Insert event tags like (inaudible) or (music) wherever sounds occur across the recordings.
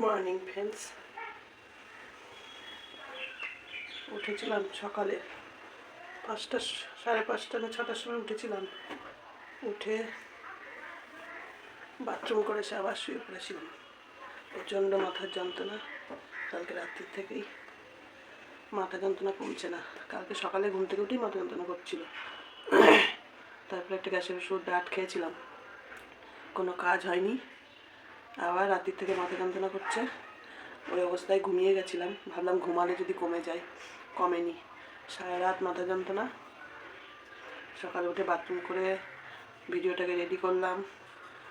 Morning friends উঠেছিলাম সকালে। পাঁচটা, সাড়ে পাঁচটা না ছটার সময় উঠেছিলাম। উঠে বাথরুম করে সে আবার শুয়ে পড়েছিলাম। প্রচণ্ড মাথার যন্ত্রণা। কালকে রাত্রির থেকেই মাথা যন্ত্রণা কমছে না। কালকে সকালে ঘুম থেকে উঠেই মাথা যন্ত্রণা করছিল তারপরে একটা গ্যাসের ওষুধ ডাট খেয়েছিলাম। কোনো কাজ হয়নি। আবার রাত্রির থেকে মাথা যন্ত্রণা করছে। ওই অবস্থায় ঘুমিয়ে গেছিলাম। ভাবলাম ঘুমালে যদি কমে যায়, কমেনি। সারা রাত মাথা যন্ত্রণা। সকালে উঠে বাথরুম করে ভিডিওটাকে রেডি করলাম,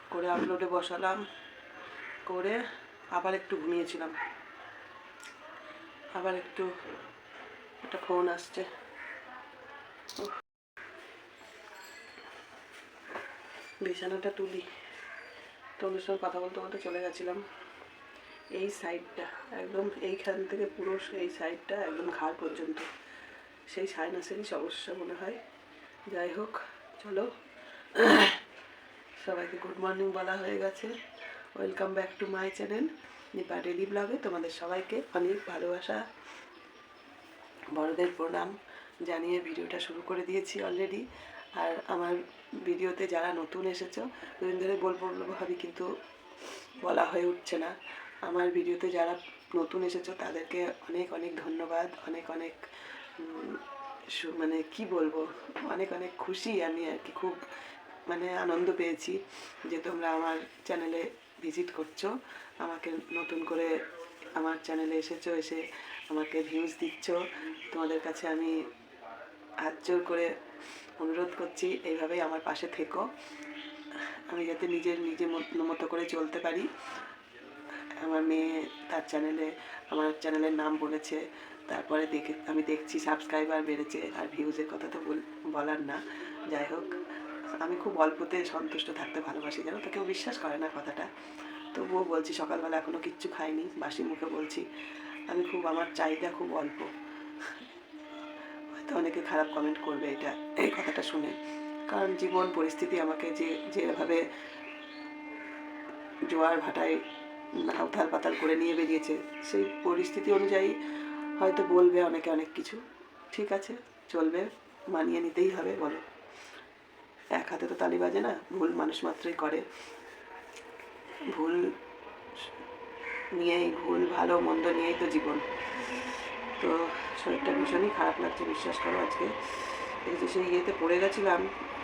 করে আপলোডে বসালাম, করে আবার একটু ঘুমিয়েছিলাম। আবার একটু একটা ফোন আসছে। বিছানাটা তুলি। তোমাদের সঙ্গে কথা বলতে বলতে চলে গেছিলাম। এই সাইডটা একদম এইখান থেকে পুরো এই সাইডটা একদম ঘাড় পর্যন্ত। সেই সাইনাসেরই সমস্যা মনে হয়। যাই হোক, চলো। সবাইকে গুড মর্নিং বলা হয়ে গেছে। Welcome back to my channel Nipa daily ব্লগে। তোমাদের সবাইকে অনেক ভালোবাসা। বড়দের প্রণাম। জানিয়ে ভিডিওটা শুরু করে দিয়েছি অলরেডি। আর আমার ভিডিওতে যারা নতুন এসেছ, দুদিন ধরে বলব বলব, ভাবি, কিন্তু বলা হয়ে উঠছে না। আমার ভিডিওতে যারা নতুন এসেছ, তাদেরকে অনেক অনেক ধন্যবাদ। অনেক অনেক মানে কি বলব, অনেক অনেক খুশি আমি আর কি, খুব মানে আনন্দ পেয়েছি যে তোমরা আমার চ্যানেলে ভিজিট করছ, আমাকে নতুন করে আমার চ্যানেলে এসেছ, এসে আমাকে ভিউজ দিচ্ছ। তোমাদের কাছে আমি হাত করে অনুরোধ করছি, এইভাবেই আমার পাশে থেকো। আমি যাতে নিজের, নিজে মত- করে চলতে পারি। আমার মেয়ে তার চ্যানেলে, আমার চ্যানেলের নাম বলেছে। তারপরে দেখে, আমি দেখছি সাবস্ক্রাইবার বেড়েছে, আর ভিউজের কথা তো বল- বলার না। যাই হোক, আমি খুব অল্পতে সন্তুষ্ট থাকতে ভালোবাসি, জানো তো? কেউ বিশ্বাস করে না কথাটা। তবুও বলছি, সকালবেলা এখনও কিচ্ছু খাইনি, বাসি মুখে বলছি, আমি খুব, আমার চাহিদা খুব অল্প। হয়তো অনেকে খারাপ কমেন্ট করবে এটা, এই কথাটা শুনে। কারণ জীবন, পরিস্থিতি আমাকে যে, যেভাবে জোয়ার ভাটায় উথাল পাতাল করে নিয়ে বেরিয়েছে, সেই পরিস্থিতি অনুযায়ী হয়তো বলবে অনেকে অনেক কিছু। ঠিক আছে, চলবে, মানিয়ে নিতেই হবে, বলো। এক হাতে তো তালি বাজে না, ভুল মানুষ মাত্রই করে। ভুল নিয়েই, ভুল ভালো মন্দ নিয়েই তো জীবন। তো শরীরটা ভীষণই খারাপ লাগছে, বিশ্বাস করো আজকে। এই যে সেই ইয়েতে পড়ে গেছিলাম,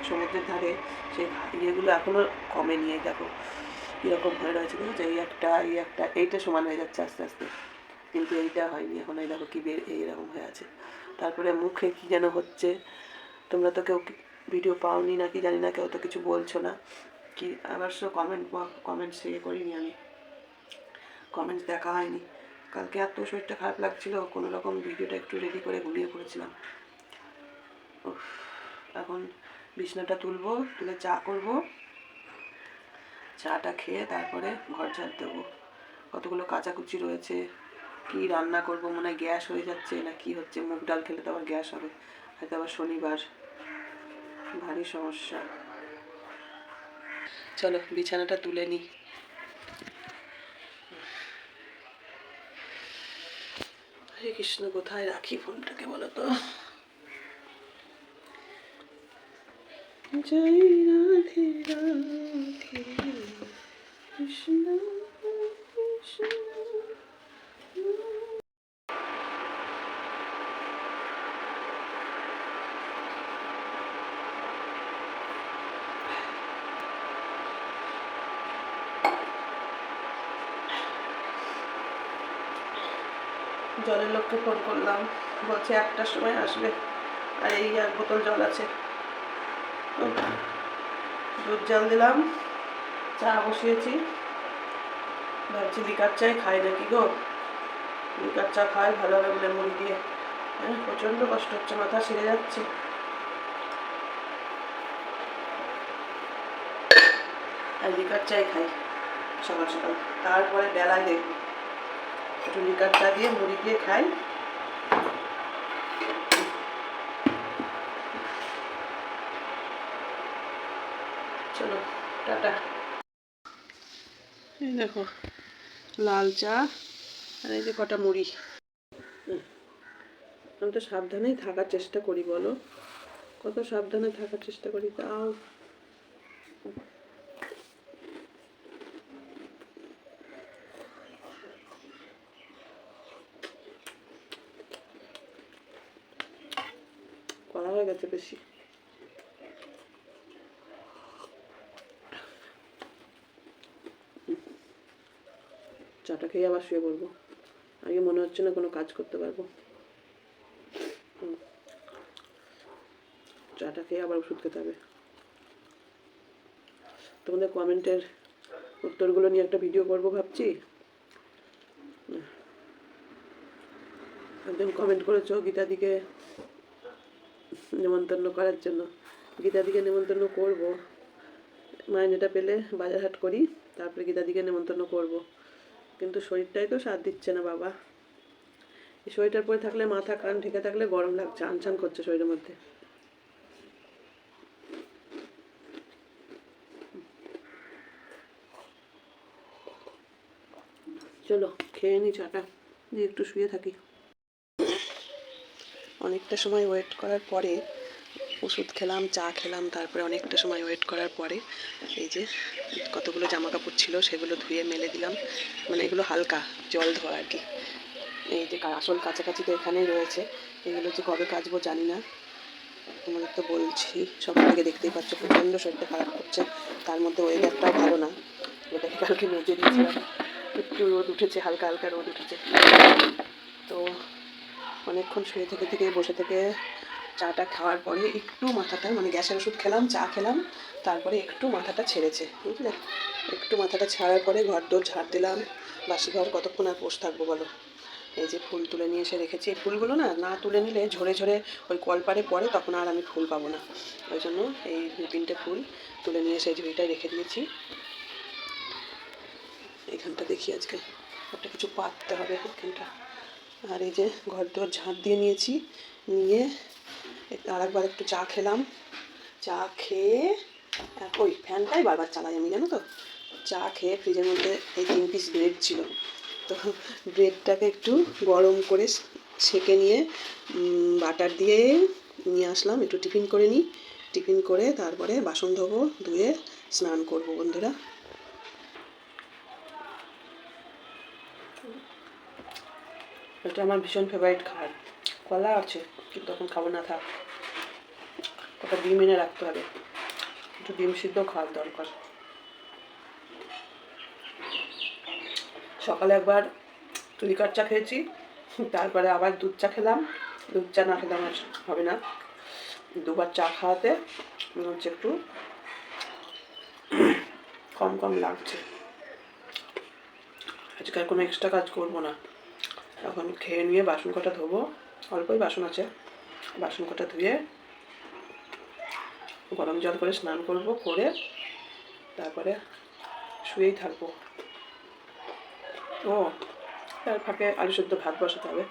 সমুদ্রের ধারে, সেই ইয়েগুলো এখনও কমে নিয়ে দেখো, কীরকম হয়ে রয়েছে দেখো এই একটা এই একটা, এইটা সমান হয়ে যাচ্ছে আস্তে আস্তে। কিন্তু এইটা হয়নি, এখন এই দেখো কী বের এইরকম হয়ে আছে। তারপরে মুখে কী যেন হচ্ছে, তোমরা তো কেউ ভিডিও পাওনি না কি জানি না, কেউ তো কিছু বলছো না। কি, আবার সে কমেন্ট কমেন্টস ইয়ে করিনি আমি। কমেন্টস দেখা হয়নি। কালকে এত শরীরটা খারাপ লাগছিল, কোনো রকম ভিডিওটা একটু রেডি করে ঘুমিয়ে পড়েছিলাম। এখন বিছনাটা তুলবো, তুলে চা করব। চাটা খেয়ে তারপরে ঘর ঝাড় দেবো। কতগুলো কাচাকুচি রয়েছে, কি রান্না করব, মনে হয় গ্যাস হয়ে যাচ্ছে, না কি হচ্ছে, মুগ ডাল খেলে তো আবার গ্যাস হবে, হয়তো আবার শনিবার। ভারী সমস্যা। চলো বিছানাটা তুলে নিই। হরে কৃষ্ণ কোথায় রাখি ফোনটাকে বলো তো জয় রাধে রাধে কৃষ্ণ কৃষ্ণ। জলের লোককে ফোন করলাম। বলছে একটার সময় আসবে। আর এই এক বোতল জল আছে। দুধ জল দিলাম। চা বসিয়েছি। ভাবছি লিকার চাই খাই নাকি গো? লিকার চা খাই, ভালো হবে বলে মুড়ি দিয়ে। হ্যাঁ প্রচণ্ড কষ্ট হচ্ছে, মাথা সেরে যাচ্ছে। আর লিকার চাই খাই সকাল সকাল। তারপরে বেলায় দেখব। একটু লিকার চা দিয়ে মুড়ি দিয়ে খাই। চলো, টাটা। এই দেখো, লাল চা আর এই যে কটা মুড়ি। আমি তো সাবধানেই থাকার চেষ্টা করি, বলো। কত সাবধানে থাকার চেষ্টা করি, তাও। হয়ে বেশি। চাটা খেয়ে আবার শুয়ে পড়ব। আগে মনে হচ্ছে না কোনো কাজ করতে পারব। চাটা খেয়ে আবার ওষুধ খেতে হবে। তোমাদের কমেন্টের উত্তরগুলো নিয়ে একটা ভিডিও করব ভাবছি। একজন কমেন্ট করেছ গীতাদিকে। নেমন্তন্ন করার জন্য। গীতাদিকে নেমন্তন্ন করব। মাইনেটা পেলে বাজার হাট করি, তারপরে গীতাদিকে নেমন্তন্ন করব। কিন্তু শরীরটাই তো সাথ দিচ্ছে না বাবা। এই শরীরটার পরে থাকলে মাথা, কান ঢেকে থাকলে গরম লাগছে, আনছান করছে শরীরের মধ্যে। চলো, খেয়ে নি চাটা, দিয়ে একটু শুয়ে থাকি। অনেকটা সময় ওয়েট করার পরে ওষুধ খেলাম, চা খেলাম, তারপরে অনেকটা সময় ওয়েট করার পরে এই যে কতগুলো জামা কাপড় ছিল সেগুলো ধুয়ে মেলে দিলাম। মানে এগুলো হালকা জল ধোয়া আর কি। এই যে আসল কাছাকাছি তো এখানেই রয়েছে। এগুলো যে কবে কাচবো জানি না। তোমাদের তো বলছি, সব থেকে দেখতেই পাচ্ছ প্রচণ্ড শরীরটা খারাপ করছে। তার মধ্যে ওয়েদারটাও ভালো না। ওটাকে কালকে মেজে দিয়েছিলাম একটু রোদ উঠেছে, হালকা হালকা রোদ উঠেছে। তো অনেকক্ষণ শুয়ে থেকে থেকে বসে থেকে চাটা খাওয়ার পরে একটু মাথাটা মানে গ্যাসের ওষুধ খেলাম, চা খেলাম, তারপরে একটু মাথাটা ছেড়েছে, বুঝলে? একটু মাথাটা ছাড়ার পরে ঘর দোর ঝাড় দিলাম, বাসি ঘর কতক্ষণ আর বসে থাকব বলো? এই যে ফুল তুলে নিয়ে এসে রেখেছি, এই ফুলগুলো না না তুলে নিলে ঝরে ঝরে ওই কলপারে পরে তখন আর আমি ফুল পাবো না। ওই জন্য এই দু তিনটে ফুল তুলে নিয়ে এসে ঝুড়িটায় রেখে দিয়েছি। এখানটা দেখি আজকে, একটা কিছু পাততে হবে এখানটা। আর এই যে ঘর দোর ঝাঁট দিয়ে নিয়েছি, নিয়ে আরেকবার একটু চা খেলাম। চা খেয়ে ওই ফ্যানটাই বারবার চালাই আমি, জানো তো? চা খেয়ে ফ্রিজের মধ্যে এই তিন পিস ব্রেড ছিল। তো ব্রেডটাকে একটু গরম করে সেকে নিয়ে বাটার দিয়ে নিয়ে আসলাম, একটু টিফিন করে নিই। টিফিন করে তারপরে বাসন ধোবো, ধুয়ে স্নান করব বন্ধুরা। এটা আমার ভীষণ ফেভারিট খাবার। কলা আছে, কিন্তু এখন খাব না, থাক। ওটা ডিম এনে রাখতে হবে। একটু ডিম সিদ্ধ খাওয়ার দরকার। সকালে একবার লিকার চা খেয়েছি, তারপরে আবার দুধ চা খেলাম। দুধ চা না খেলে আমার হবে না। দুবার চা খাওয়াতে মনে হচ্ছে একটু কম কম লাগছে। আজকে আর কোনো এক্সট্রা কাজ করব না। এখন খেয়ে নিয়ে বাসন কটা ধোবো। অল্পই বাসন আছে। বাসন কটা ধুয়ে গরম জল করে স্নান করব, করে তারপরে শুয়েই থাকব। ও তার ফাঁকে আলু সেদ্ধ ভাত বসাতে হবে।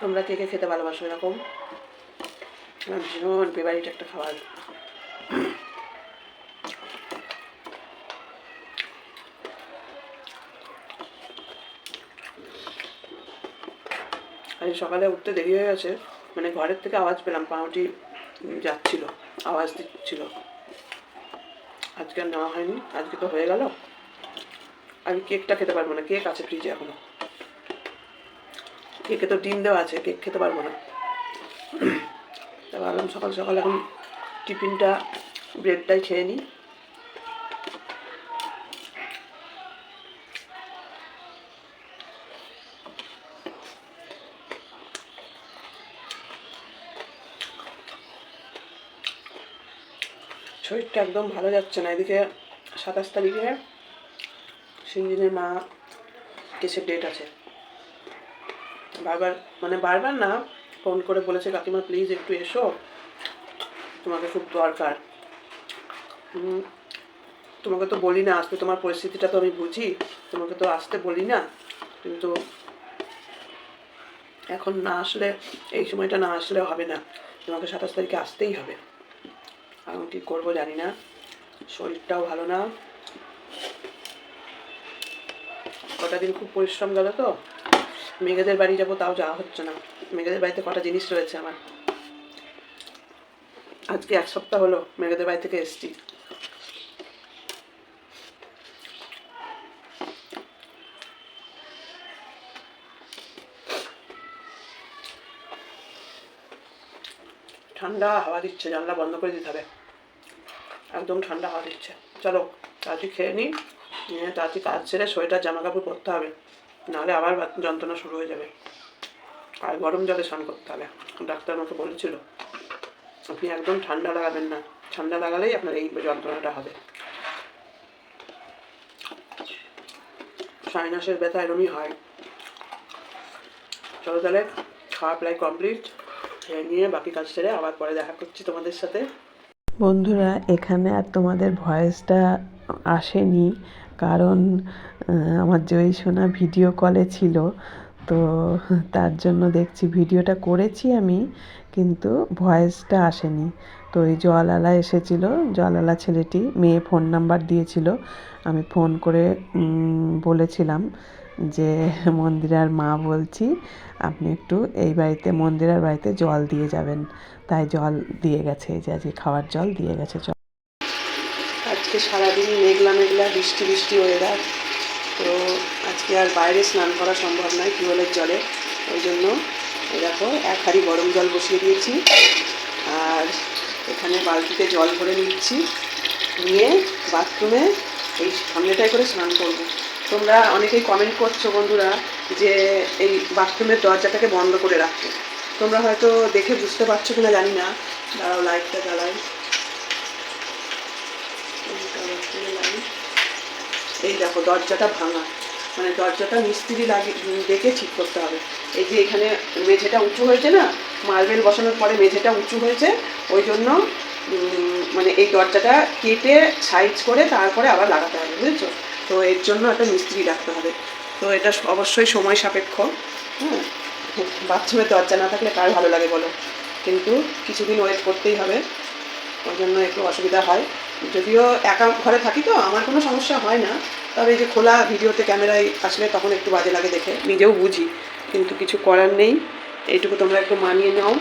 তোমরা কে কে খেতে ভালোবাসো এরকম? ভীষণ ফেভারিট একটা খাবার। সকালে উঠতে দেরি হয়ে গেছে মানে ঘরের থেকে আওয়াজ পেলাম পাউটি যাচ্ছিল, আওয়াজ দিচ্ছিল। আজকে আর নেওয়া হয়নি, আজকে তো হয়ে গেল। আমি কেকটা খেতে পারব না, কেক আছে ফ্রিজে এখনও। কেকে তো ডিম দেওয়া আছে, কেক খেতে পারব না। তা ভাবলাম সকাল সকাল এখন টিফিনটা ব্রেডটাই খেয়ে নিই। শরীরটা একদম ভালো যাচ্ছে না। এদিকে সাতাশ তারিখে সিঞ্জিনের মা কেসের ডেট আছে। বারবার মানে বারবার না ফোন করে বলেছে, কাকিমা প্লিজ একটু এসো। তোমাকে খুব দরকার। তোমাকে তো বলি না আসতে তোমার পরিস্থিতিটা তো আমি বুঝি। তোমাকে তো আসতে বলি না। কিন্তু এখন না আসলে, এই সময়টা না আসলে হবে না। তোমাকে সাতাশ তারিখে আসতেই হবে। এখন কী করব, জানি না। শরীরটাও ভালো না। কটা দিন খুব পরিশ্রম গেল তো। মেঘেদের বাড়ি যাব, তাও যাওয়া হচ্ছে না। মেঘেদের বাড়িতে কটা জিনিস রয়েছে আমার। আজকে এক সপ্তাহ হলো মেঘেদের বাড়ি থেকে এসছি। ঠান্ডা হাওয়া দিচ্ছে, জানলা বন্ধ করে দিতে হবে। একদম ঠান্ডা হাওয়া দিচ্ছে। চলো, তাড়াতাড়ি খেয়ে নিই নিয়ে তাড়াতাড়ি কাজ ছেড়ে সোয়েটার জামা কাপড় পরতে হবে। নাহলে আবার যন্ত্রণা শুরু হয়ে যাবে। আর গরম জলে স্নান করতে হবে, ডাক্তার আমাকে বলেছিল। আপনি একদম ঠান্ডা লাগাবেন না। ঠান্ডা লাগালেই আপনার এই যন্ত্রণাটা হবে। সাইনাসের ব্যথা এরমই হয়। চলো তাহলে, খাওয়া প্রায় কমপ্লিট। নিয়ে বাকি কাজ সেরে আবার পরে দেখা করছি তোমাদের সাথে। বন্ধুরা, এখানে আর তোমাদের ভয়েসটা আসেনি, কারণ আমার জয়ী সোনা ভিডিও কলে ছিল, তো তার জন্য দেখছি ভিডিওটা করেছি আমি, কিন্তু ভয়েসটা আসেনি। তো ওই জলালা এসেছিল জলালা ছেলেটি, মেয়ে ফোন নাম্বার দিয়েছিল, আমি ফোন করে বলেছিলাম যে মন্দিরার মা বলছি, আপনি একটু এই বাড়িতে মন্দিরার বাড়িতে জল দিয়ে যাবেন। তাই জল দিয়ে গেছে, এই যে আজকে খাওয়ার জল দিয়ে গেছে, জল। আজকে সারাদিন মেঘলা মেঘলা বৃষ্টি বৃষ্টি ওয়েদার তো আজকে আর বাইরে স্নান করা সম্ভব নয় টিউবওয়েলের জলে। ওই জন্য দেখো, এক হাঁড়ি গরম জল বসিয়ে দিয়েছি। আর এখানে বালতিতে জল ভরে নিচ্ছি। নিয়ে বাথরুমে এই সামনেটাই করে স্নান করব। তোমরা অনেকেই কমেন্ট করছ বন্ধুরা যে এই বাথরুমের দরজাটাকে বন্ধ করে রাখতে তোমরা হয়তো দেখে বুঝতে পারছ কিনা জানি না। দাঁড়াও লাইটটা জ্বালাই। এই দেখো, দরজাটা ভাঙা। মানে দরজাটা মিস্ত্রি লাগিয়ে দেখে ঠিক করতে হবে। এই যে এখানে মেঝেটা উঁচু হয়েছে না, মার্বেল বসানোর পরে মেঝেটা উঁচু হয়েছে, ওই জন্য মানে এই দরজাটা কেটে, সাইজ করে তারপরে আবার লাগাতে হবে, বুঝেছ? তো এর জন্য একটা মিস্ত্রি রাখতে হবে। তো এটা অবশ্যই সময় সাপেক্ষ হ্যাঁ বাথরুমের দরজা না থাকলে কার ভালো লাগে বলো? কিন্তু কিছুদিন ওয়েট করতেই হবে ওই জন্য একটু অসুবিধা হয়। যদিও একা ঘরে থাকি তো, আমার কোনো সমস্যা হয় না। তবে এই যে খোলা ভিডিওতে ক্যামেরায় আসলে তখন একটু বাজে লাগে দেখে, নিজেও বুঝি। কিন্তু কিছু করার নেই, এইটুকু তোমরা একটু মানিয়ে নাও।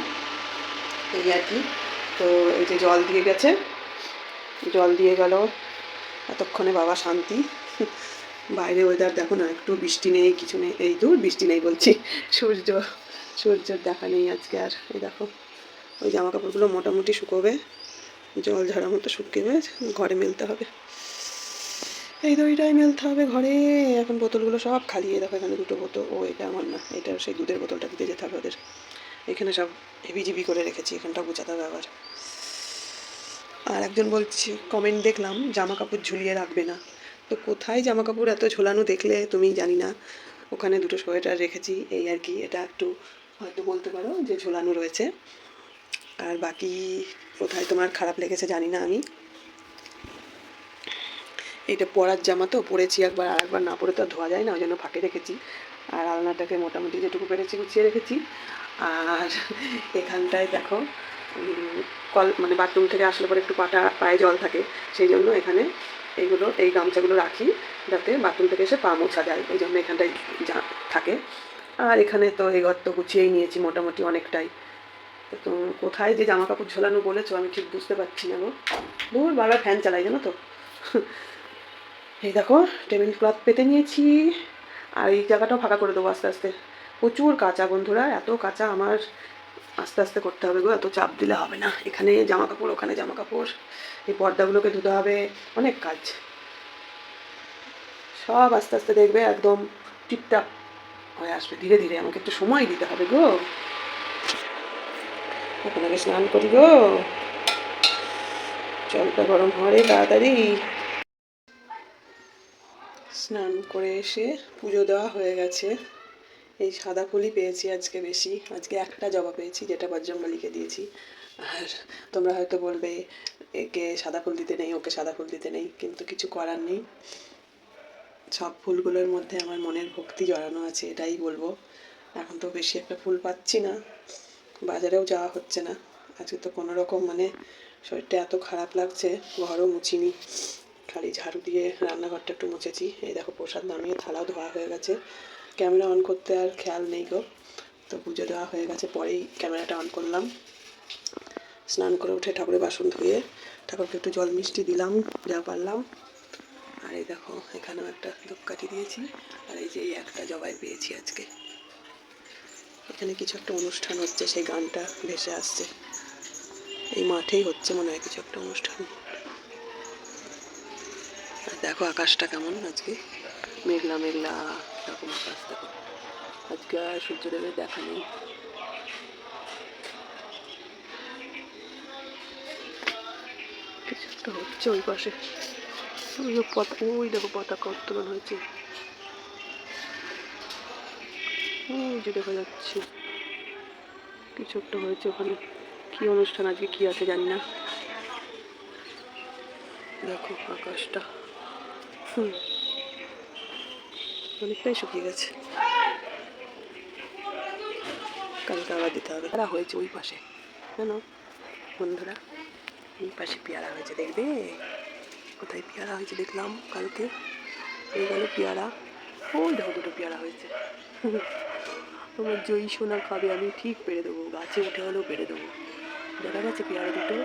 এই আর কি। তো এই যে জল দিয়ে গেছে, জল দিয়ে গেল। এতক্ষণে বাবা শান্তি। (laughs) বাইরে ওয়েদার দেখো না, একটু বৃষ্টি নেই, কিছু নেই, এই দূর বৃষ্টি নেই বলছি। সূর্য, সূর্যের দেখা নেই আজকে আর, এই দেখো। ওই জামা কাপড়গুলো মোটামুটি শুকোবে, জল ঝরা মতো শুকিয়ে ঘরে মেলতে হবে। এই দইটাই মেলতে হবে ঘরে, এখন বোতলগুলো সব খালি দেখো এখানে দুটো বোতল, ও এটা আমার না, এটা সেই দুধের বোতলটা দিতে যেতে হবে ওদের। এখানে সব হেবিজিবি করে রেখেছি, এখানটা গুছাতে হবে আবার। আর একজন বলছি কমেন্ট দেখলাম জামা কাপড় ঝুলিয়ে রাখবে না। তো কোথায় জামা কাপড় এত ঝোলানো দেখলে তুমি জানি না। ওখানে দুটো সোয়েটার রেখেছি, এই আর কি। এটা একটু হয়তো বলতে পারো যে ঝোলানো রয়েছে। আর বাকি কোথায় তোমার খারাপ লেগেছে জানি না আমি। এটা পরার জামা তো পরেছি একবার, আর একবার না পরে তো ধোয়া যায় না, ওই জন্য ফাঁকে রেখেছি। আর আলনাটাকে মোটামুটি যেটুকু পেরেছি গুছিয়ে রেখেছি। আর এখানটায় দেখো কল মানে বাথরুম থেকে আসলে পরে একটু পাটা পায়ে জল থাকে, সেই জন্য এখানে এইগুলো, এই গামছাগুলো রাখি যাতে বাথরুম থেকে এসে পা মোছা যায়। এই জন্য এখানটায় যা থাকে। আর এখানে তো এই ঘর তো গুছিয়েই নিয়েছি মোটামুটি অনেকটাই। তো কোথায় যে জামা কাপড় ঝোলানো বলেছ আমি ঠিক বুঝতে পারছি না গো। দূর বারবার ফ্যান চালাই, জানো তো। এই দেখো টেবিল ক্লথ পেতে নিয়েছি। আর এই জায়গাটাও ফাঁকা করে দেবো আস্তে আস্তে। প্রচুর কাঁচা বন্ধুরা, এত কাঁচা আমার আস্তে আস্তে করতে হবে গো, এত চাপ দিলে হবে না। এখানে জামা কাপড় ওখানে জামা কাপড় এই পর্দাগুলোকে ধুতে হবে, অনেক কাজ। সব আস্তে আস্তে দেখবে একদম টিপটাপ হয়ে আসবে, ধীরে ধীরে। আমাকে একটু সময় দিতে হবে গো। আগে স্নান করি গো। জলটা গরম হওয়ারে তাড়াতাড়ি। স্নান করে এসে পুজো দেওয়া হয়ে গেছে। এই সাদা ফুলই পেয়েছি আজকে বেশি। আজকে একটা জবা পেয়েছি, যেটা বজ্রম্বলিকে দিয়েছি। আর তোমরা হয়তো বলবে, একে সাদা ফুল দিতে নেই, ওকে সাদা ফুল দিতে নেই, কিন্তু কিছু করার নেই। সব ফুলগুলোর মধ্যে আমার মনের ভক্তি জড়ানো আছে, এটাই বলব। এখন তো বেশি একটা ফুল পাচ্ছি না, বাজারেও যাওয়া হচ্ছে না। আজকে তো কোনো রকম মানে শরীরটা এত খারাপ লাগছে, ঘরও মুছিনি। খালি ঝাড়ু দিয়ে রান্নাঘরটা একটু মুছেছি। এই দেখো প্রসাদ নামিয়ে থালাও ধোয়া হয়ে গেছে। ক্যামেরা অন করতে আর খেয়াল নেই গো। তো পুজো দেওয়া হয়ে গেছে, পরেই ক্যামেরাটা অন করলাম। স্নান করে উঠে ঠাকুরের বাসন ধুয়ে ঠাকুরকে একটু জল মিষ্টি দিলাম, যা পারলাম। আর এই দেখো, এখানেও একটা ধূপকাঠি দিয়েছি, আর এই যে এই একটা জবাই পেয়েছি আজকে। এখানে কিছু একটা অনুষ্ঠান হচ্ছে, সেই গানটা ভেসে আসছে। এই মাঠেই হচ্ছে মনে হয় কিছু একটা অনুষ্ঠান। আর দেখো আকাশটা কেমন আজকে। মেঘলা মেঘলা। এরকম আকাশ দেখো আজকে আর সূর্যদেবের দেখা নেই কিছু একটা হচ্ছে ওই পাশে ওই পতা ওই দেখো পতাকা উত্তোলন হয়েছে ওই দেখা যাচ্ছে কিছু একটা হয়েছে ওখানে কি অনুষ্ঠান আজকে কি আছে জানি না দেখো আকাশটা হুম অনেকটাই শুকিয়ে গেছে। কালকে আবার দিতে হবে। পেয়ারা হয়েছে ওই পাশে। জানো বন্ধুরা এই পাশে পেয়ারা হয়েছে, দেখবে? কোথায় পেয়ারা হয়েছে দেখলাম কালকে? এই গেল পেয়ারা। ওই দেখো দুটো পেয়ারা হয়েছে। আমার জয়ী সোনা খাবে আমি ঠিক পেরে দেবো। গাছে উঠে হলেও পেরে দেবো। দেখা গেছে পেয়ারা দুটো।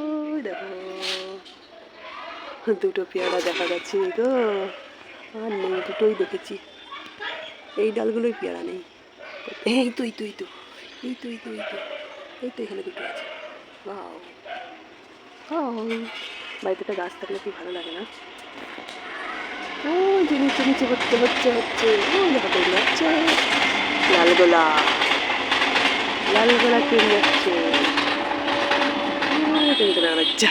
ওই দেখো। দুটো পেয়ারা দেখা যাচ্ছে তো। আর নেই দুটোই দেখেছি। এই ডালগুলোই পেয়ারা নেই। এই তো এই তো এই তো এই তো এই তো এখানে দুটো আছে। বাও বাড়িতে একটা গাছ থাকলে কি ভালো লাগে না? ও যে নিচে নিচে হচ্ছে হচ্ছে হচ্ছে। লাল গোলা। লাল গোলা তৈরি হচ্ছে ও, তুমি তো দেখা যাচ্ছে